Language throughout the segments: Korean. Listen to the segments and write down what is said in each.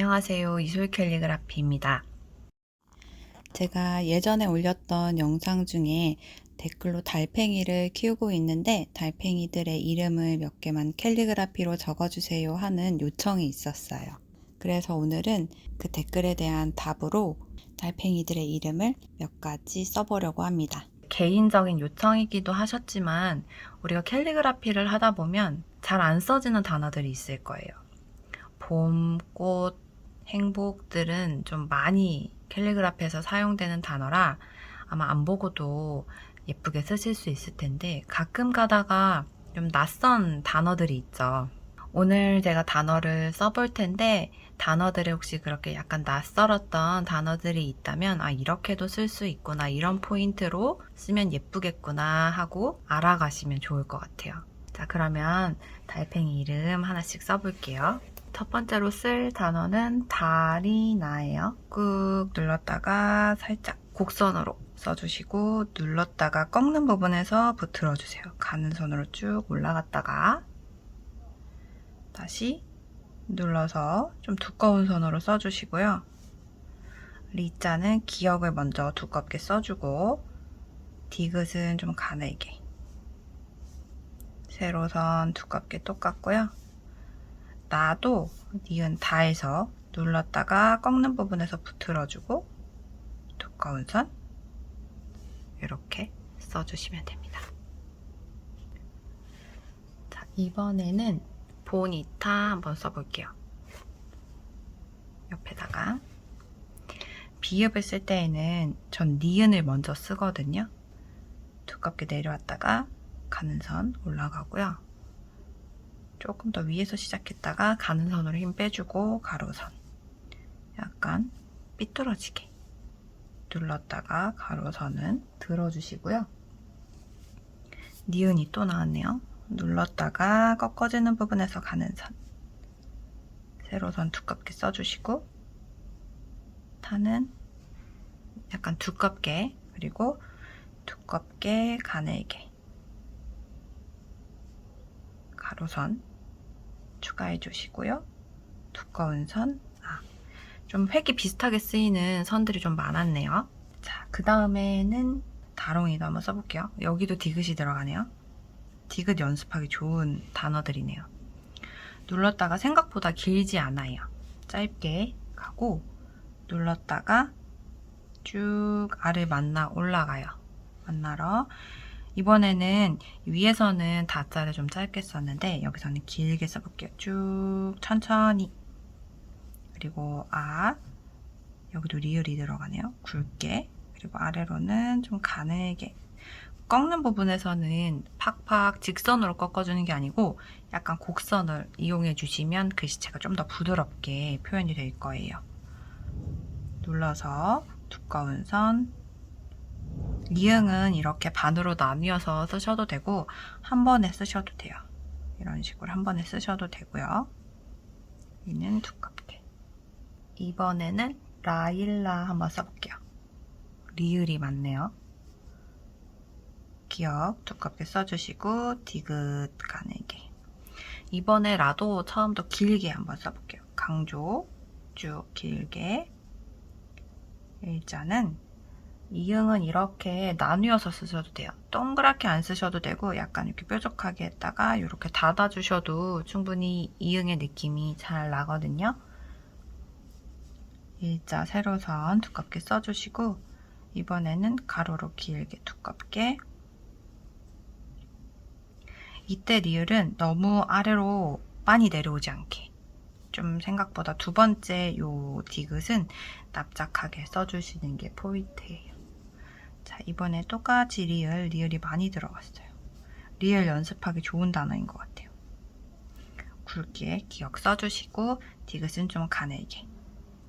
안녕하세요. 이솔 캘리그라피입니다. 제가 예전에 올렸던 영상 중에 댓글로 달팽이를 키우고 있는데 달팽이들의 이름을 몇 개만 캘리그라피로 적어주세요 하는 요청이 있었어요. 그래서 오늘은 그 댓글에 대한 답으로 달팽이들의 이름을 몇 가지 써보려고 합니다. 개인적인 요청이기도 하셨지만 우리가 캘리그라피를 하다 보면 잘 안 써지는 단어들이 있을 거예요. 봄, 꽃, 행복들은 좀 많이 캘리그라피에서 사용되는 단어라 아마 안 보고도 예쁘게 쓰실 수 있을 텐데 가끔 가다가 좀 낯선 단어들이 있죠. 오늘 제가 단어를 써볼 텐데 단어들이 혹시 그렇게 약간 낯설었던 단어들이 있다면 아 이렇게도 쓸 수 있구나 이런 포인트로 쓰면 예쁘겠구나 하고 알아가시면 좋을 것 같아요. 자 그러면 달팽이 이름 하나씩 써볼게요. 첫 번째로 쓸 단어는 달이 나예요. 꾹 눌렀다가 살짝 곡선으로 써주시고 눌렀다가 꺾는 부분에서 붙들어 주세요. 가는 손으로 쭉 올라갔다가 다시 눌러서 좀 두꺼운 선으로 써주시고요. 리자는 기역을 먼저 두껍게 써주고 디귿은 좀 가늘게 세로선 두껍게 똑같고요. 나도 니은 다에서 눌렀다가 꺾는 부분에서 붙들어주고 두꺼운 선 이렇게 써주시면 됩니다. 자, 이번에는 보니타 한번 써볼게요. 옆에다가 비읍을 쓸 때에는 전 니은을 먼저 쓰거든요. 두껍게 내려왔다가 가는 선 올라가고요. 조금 더 위에서 시작했다가 가는 선으로 힘 빼주고 가로선 약간 삐뚤어지게 눌렀다가 가로선은 들어주시고요. 니은이 또 나왔네요. 눌렀다가 꺾어지는 부분에서 가는 선 세로선 두껍게 써주시고 타는 약간 두껍게 그리고 두껍게 가늘게 가로선 추가해 주시고요. 두꺼운 선, 아, 좀 획이 비슷하게 쓰이는 선들이 좀 많았네요. 자, 그 다음에는 다롱이도 한번 써볼게요. 여기도 디귿이 들어가네요. 디귿 연습하기 좋은 단어들이네요. 눌렀다가 생각보다 길지 않아요. 짧게 가고 눌렀다가 쭉 알을 만나 올라가요. 만나러 이번에는 위에서는 다자를 좀 짧게 썼는데 여기서는 길게 써볼게요. 쭉 천천히 그리고 아 여기도 리을이 들어가네요. 굵게 그리고 아래로는 좀 가늘게 꺾는 부분에서는 팍팍 직선으로 꺾어주는 게 아니고 약간 곡선을 이용해 주시면 글씨체가 좀 더 부드럽게 표현이 될 거예요. 눌러서 두꺼운 선 리응은 이렇게 반으로 나뉘어서 쓰셔도 되고 한 번에 쓰셔도 돼요. 이런 식으로 한 번에 쓰셔도 되고요. 여기는 두껍게. 이번에는 라일라 한번 써볼게요. 리을이 많네요. 기억 두껍게 써주시고 디귿 가늘게. 이번에 라도 처음부터 길게 한번 써볼게요. 강조 쭉 길게. 일자는 이응은 이렇게 나뉘어서 쓰셔도 돼요. 동그랗게 안 쓰셔도 되고 약간 이렇게 뾰족하게 했다가 이렇게 닫아주셔도 충분히 이응의 느낌이 잘 나거든요. 일자 세로선 두껍게 써주시고 이번에는 가로로 길게 두껍게 이때 리을은 너무 아래로 많이 내려오지 않게 좀 생각보다 두 번째 요 디귿은 납작하게 써주시는 게 포인트예요. 자, 이번에 똑같이 리을, 리을이 많이 들어갔어요. 리을 연습하기 좋은 단어인 것 같아요. 굵게 기억 써주시고 디귿은 좀 가늘게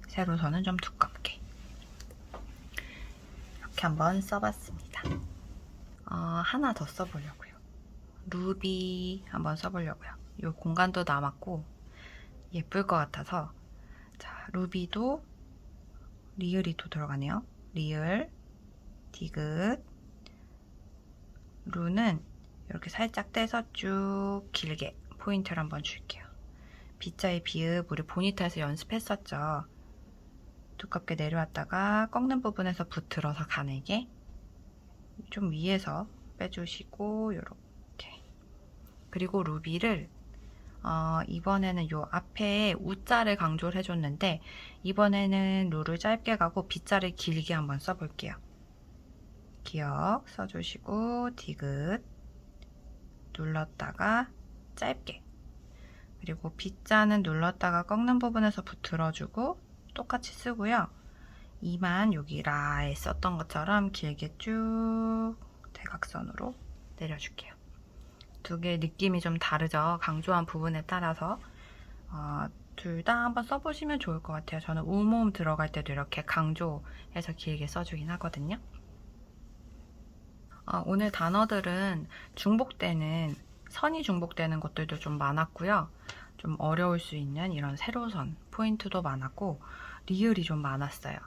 세로선은 좀 두껍게 이렇게 한번 써봤습니다. 어, 하나 더 써보려고요. 루비 한번 써보려고요. 이 공간도 남았고 예쁠 것 같아서 자 루비도 리을이 또 들어가네요. 리을 디귿 루는 이렇게 살짝 떼서 쭉 길게 포인트를 한번 줄게요. B자의 비읍 우리 보니타에서 연습했었죠. 두껍게 내려왔다가 꺾는 부분에서 붙들어서 가늘게 좀 위에서 빼주시고 요렇게 그리고 루비를 어, 이번에는 요 앞에 우자를 강조를 해줬는데 이번에는 룰을 짧게 가고 B자를 길게 한번 써볼게요. 기억 써주시고 디귿 눌렀다가 짧게 그리고 B자는 눌렀다가 꺾는 부분에서 붙들어주고 똑같이 쓰고요. 이만 여기 라에 썼던 것처럼 길게 쭉 대각선으로 내려줄게요. 두 개의 느낌이 좀 다르죠. 강조한 부분에 따라서 어, 둘 다 한번 써보시면 좋을 것 같아요. 저는 우모음 들어갈 때도 이렇게 강조해서 길게 써주긴 하거든요. 어, 오늘 단어들은 중복되는 선이 중복되는 것들도 좀 많았고요. 좀 어려울 수 있는 이런 세로선 포인트도 많았고 리을이 좀 많았어요.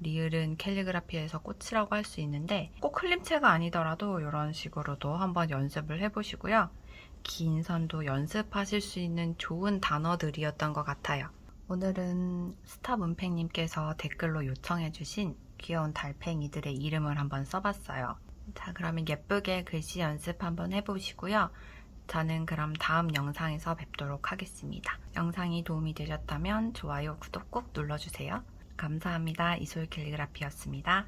리을은 캘리그라피에서 꽃이라고 할 수 있는데 꼭 클림체가 아니더라도 이런 식으로도 한번 연습을 해보시고요. 긴 선도 연습하실 수 있는 좋은 단어들이었던 것 같아요. 오늘은 스타 문팽님께서 댓글로 요청해주신 귀여운 달팽이들의 이름을 한번 써봤어요. 자, 그러면 예쁘게 글씨 연습 한번 해보시고요. 저는 그럼 다음 영상에서 뵙도록 하겠습니다. 영상이 도움이 되셨다면 좋아요, 구독 꼭 눌러주세요. 감사합니다. 이소율 캘리그라피였습니다.